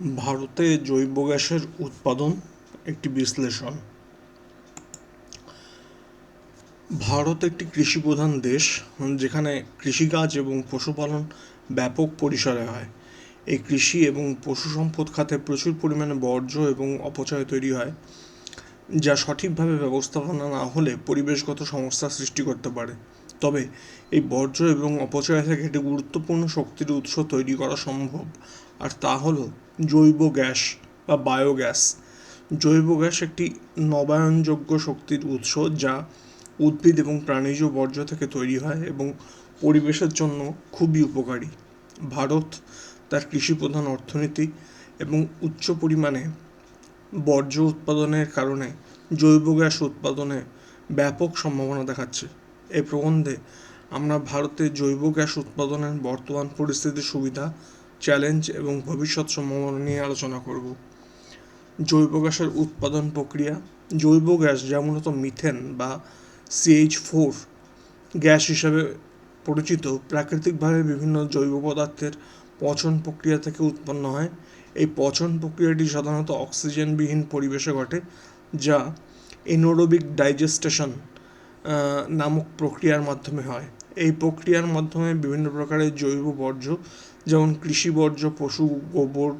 ভারতে জৈব গ্যাসের উৎপাদন একটি বিশ্লেষণ। ভারত একটি কৃষি প্রধান দেশ, যেখানে কৃষিকাজ এবং পশুপালন ব্যাপক পরিসরে হয়। এই কৃষি এবং পশু সম্পদ খাতে প্রচুর পরিমাণে বর্জ্য এবং অপচয় তৈরি হয়, যা সঠিকভাবে ব্যবস্থাপনা না হলে পরিবেশগত সমস্যার সৃষ্টি করতে পারে। তবে এই বর্জ্য এবং অপচয় থেকে একটি গুরুত্বপূর্ণ শক্তির উৎস তৈরি করা সম্ভব, আর তা হলো জৈব গ্যাস বা বায়োগ্যাস। জৈব গ্যাস একটি নবায়নযোগ্য শক্তির উৎস যা উদ্ভিদ এবং প্রাণীজ বর্জ্য থেকে তৈরি হয় এবং পরিবেশের জন্য খুবই উপকারী। ভারত তার কৃষি প্রধান অর্থনীতি এবং উচ্চ পরিমাণে বর্জ্য উৎপাদনের কারণে জৈব গ্যাস উৎপাদনে ব্যাপক সম্ভাবনা দেখাচ্ছে। এই প্রবন্ধে আমরা ভারতের জৈব গ্যাস উৎপাদনের বর্তমান পরিস্থিতির সুবিধা চ্যালেঞ্জ এবং ভবিষ্যৎ সম্ভাবনা নিয়ে আলোচনা করব। জৈব গ্যাসের উৎপাদন প্রক্রিয়া। জৈব গ্যাস যা মূলত মিথেন বা সিএইচ ফোর গ্যাস হিসাবে পরিচিত, প্রাকৃতিকভাবে বিভিন্ন জৈব পদার্থের পচন প্রক্রিয়া থেকে উৎপন্ন হয়। এই পচন প্রক্রিয়াটি সাধারণত অক্সিজেনবিহীন পরিবেশে ঘটে, যা এনোরোবিক ডাইজেস্টেশন নামক প্রক্রিয়ার মাধ্যমে হয়। এই প্রক্রিয়ার মাধ্যমে বিভিন্ন প্রকারের জৈব বর্জ্য যেমন কৃষি বর্জ্য পশু, গোবর,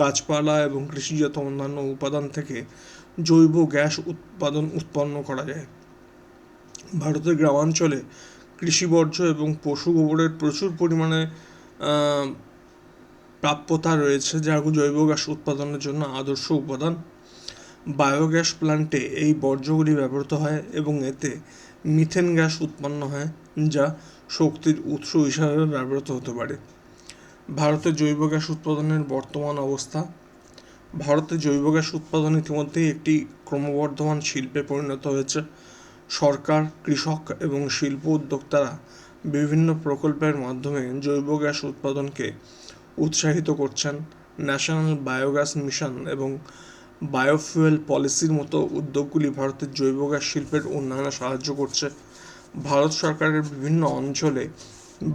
গাছপালা এবং কৃষিজাত অন্যান্য উপাদান থেকে জৈব গ্যাস উৎপাদন উৎপন্ন করা যায়। ভারতের গ্রামাঞ্চলে কৃষি বর্জ্য এবং পশু গোবরের প্রচুর পরিমাণে প্রাপ্যতা রয়েছে, যা জৈব গ্যাস উৎপাদনের জন্য আদর্শ উপাদান। বায়োগ্যাস প্ল্যান্টে এই বর্জ্যগুলি ব্যবহৃত হয় এবং এতে মিথেন গ্যাস উৎপন্ন হয়, যা শক্তির উৎস হিসাবে ব্যবহৃত হতে পারে। ভারতের জৈব গ্যাস উৎপাদনের বর্তমান অবস্থা। ভারতে জৈব গ্যাস উৎপাদন ইতিমধ্যেই একটি ক্রমবর্ধমান শিল্পে পরিণত হয়েছে। সরকার, কৃষক এবং শিল্প উদ্যোক্তারা বিভিন্ন প্রকল্পের মাধ্যমে জৈব গ্যাস উৎপাদনকে উৎসাহিত করছেন। ন্যাশনাল বায়োগ্যাস মিশন এবং বায়োফুয়েল পলিসির মতো উদ্যোগগুলি ভারতের জৈব গ্যাস শিল্পের উন্নয়নে সাহায্য করছে। ভারত সরকারের বিভিন্ন অঞ্চলে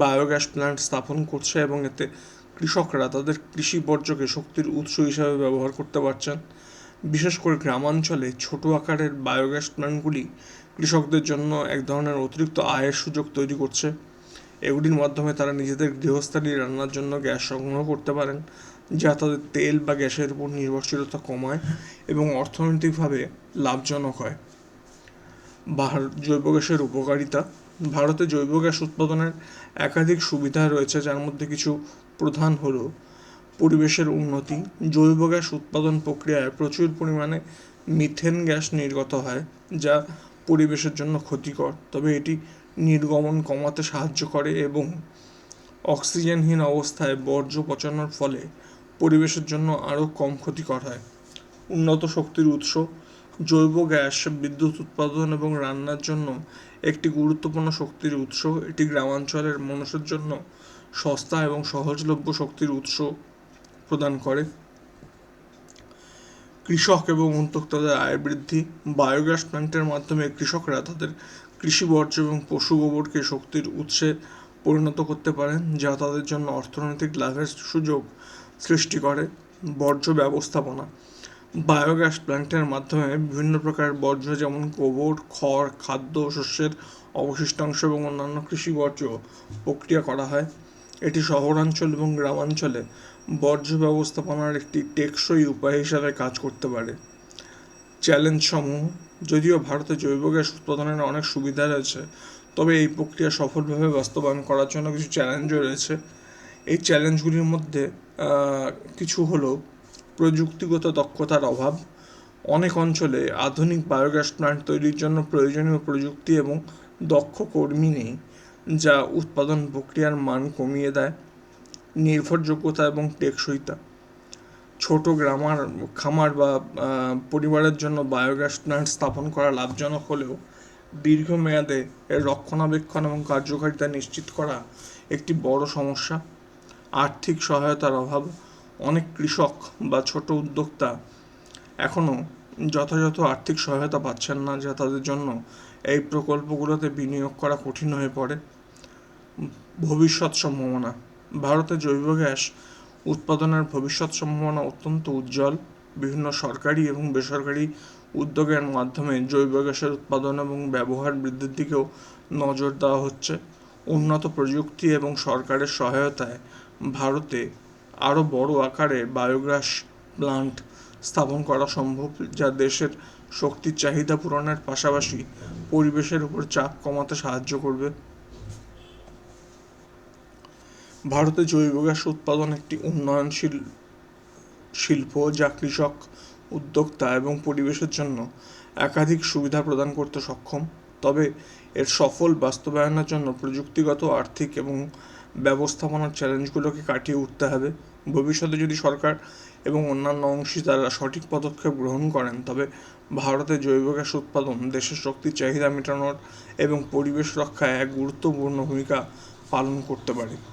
বায়োগ্যাস প্ল্যান্ট স্থাপন করছে এবং এতে কৃষকরা তাদের কৃষি বর্জ্যকে শক্তির উৎস হিসাবে ব্যবহার করতে পারছেন। বিশেষ করে গ্রামাঞ্চলে ছোট আকারের বায়োগ্যাস প্ল্যান্টগুলি কৃষকদের জন্য এক ধরনের অতিরিক্ত আয়ের সুযোগ তৈরি করছে। এগুলির মাধ্যমে তারা নিজেদের গৃহস্থালী রান্নার জন্য গ্যাস সংগ্রহ করতে পারেন, যা তাদের তেল বা গ্যাসের উপর নির্ভরশীলতা কমায় এবং অর্থনৈতিকভাবে লাভজনক হয়। বাহার জৈব গ্যাসের উপকারিতা ভারতে জৈব গ্যাস উৎপাদনের একাধিক সুবিধা রয়েছে, যার মধ্যে কিছু প্রধান হল পরিবেশের উন্নতি। জৈব গ্যাস উৎপাদন প্রক্রিয়ায় প্রচুর পরিমাণে মিথেন গ্যাস নির্গত হয়, যা পরিবেশের জন্য ক্ষতিকর। তবে এটি নির্গমন কমাতে সাহায্য করে এবং অক্সিজেনহীন অবস্থায় বর্জ্য পচানোর ফলে পরিবেশের জন্য আরও কম ক্ষতিকর হয়। উন্নত শক্তির উৎস জৈব গ্যাস, বিদ্যুৎ উৎপাদন এবং রান্নার জন্য একটি গুরুত্বপূর্ণ শক্তির উৎস। এটি গ্রামাঞ্চলের মানুষের জন্য সস্তা এবং সহজলভ্য শক্তির উৎস প্রদান করে। কৃষক এবং উদ্যোক্তাদের আয় বৃদ্ধি। বায়োগ্যাস প্ল্যান্টের মাধ্যমে কৃষকরা তাদের কৃষি বর্জ্য এবং পশু গোবরকে শক্তির উৎসে পরিণত করতে পারেন, যা তাদের জন্য অর্থনৈতিক লাভের সুযোগ সৃষ্টি করে। বর্জ্য ব্যবস্থাপনা বায়োগ্যাস প্ল্যান্টের মাধ্যমে বিভিন্ন প্রকার বর্জ্য যেমন গোবর খড়, খাদ্য, শস্যের অবশিষ্টাংশ এবং অন্যান্য কৃষি বর্জ্য প্রক্রিয়া করা হয়। এটি শহরাঞ্চল এবং গ্রামাঞ্চলে বর্জ্য ব্যবস্থাপনার একটি টেকসই উপায় হিসাবে কাজ করতে পারে। চ্যালেঞ্জ সমূহ যদিও ভারতে জৈব গ্যাস উৎপাদনের অনেক সুবিধা রয়েছে, তবে এই প্রক্রিয়া সফলভাবে বাস্তবায়ন করার জন্য কিছু চ্যালেঞ্জও রয়েছে। এই চ্যালেঞ্জগুলির মধ্যে কিছু হলো প্রযুক্তিগত দক্ষতার অভাব, অনেক অঞ্চলে আধুনিক বায়োগ্যাস প্ল্যান্ট তৈরির জন্য প্রয়োজনীয় প্রযুক্তি এবং দক্ষ কর্মী নেই, যা উৎপাদন প্রক্রিয়ার মান কমিয়ে দেয়, নির্ভরযোগ্যতা এবং টেকসইতা। ছোট গ্রামার, খামার বা পরিবারের জন্য বায়োগ্যাস প্ল্যান্ট স্থাপন করা লাভজনক হলেও দীর্ঘমেয়াদে এর রক্ষণাবেক্ষণ এবং কার্যকারিতা নিশ্চিত করা একটি বড় সমস্যা। আর্থিক সহায়তার অভাব অনেক কৃষক বা ছোট উদ্যোক্তা এখনও যথাযথ আর্থিক সহায়তা পাচ্ছেন না যা তাদের জন্য এই প্রকল্পগুলোতে বিনিয়োগ করা কঠিন হয়ে পড়ে। ভবিষ্যৎ সম্ভাবনা। ভারতে জৈব গ্যাস উৎপাদনের ভবিষ্যৎ সম্ভাবনা অত্যন্ত উজ্জ্বল। বিভিন্ন সরকারি এবং বেসরকারি উদ্যোগের মাধ্যমে জৈব গ্যাসের উৎপাদন এবং ব্যবহার বৃদ্ধির দিকেও নজর দেওয়া হচ্ছে। উন্নত প্রযুক্তি এবং সরকারের সহায়তায় ভারতে আরও বড় আকারে বায়োগ্যাস প্লান্ট স্থাপন করা সম্ভব, যা দেশের শক্তির চাহিদা পূরণের পাশাপাশি পরিবেশের উপর চাপ কমাতে সাহায্য করবে। ভারতে জৈব গ্যাস উৎপাদন একটি উন্নয়নশীল শিল্প, যা কৃষক, উদ্যোক্তা এবং পরিবেশের জন্য একাধিক সুবিধা প্রদান করতে সক্ষম। তবে এর সফল বাস্তবায়নের জন্য প্রযুক্তিগত, আর্থিক এবং ব্যবস্থাপনার চ্যালেঞ্জগুলোকে কাটিয়ে উঠতে হবে। ভবিষ্যতে যদি সরকার এবং অন্যান্য অংশীদাররা সঠিক পদক্ষেপ গ্রহণ করেন, তবে ভারতে জৈব গ্যাস উৎপাদন, দেশের শক্তির চাহিদা মেটানোর এবং পরিবেশ রক্ষায় এক গুরুত্বপূর্ণ ভূমিকা পালন করতে পারে।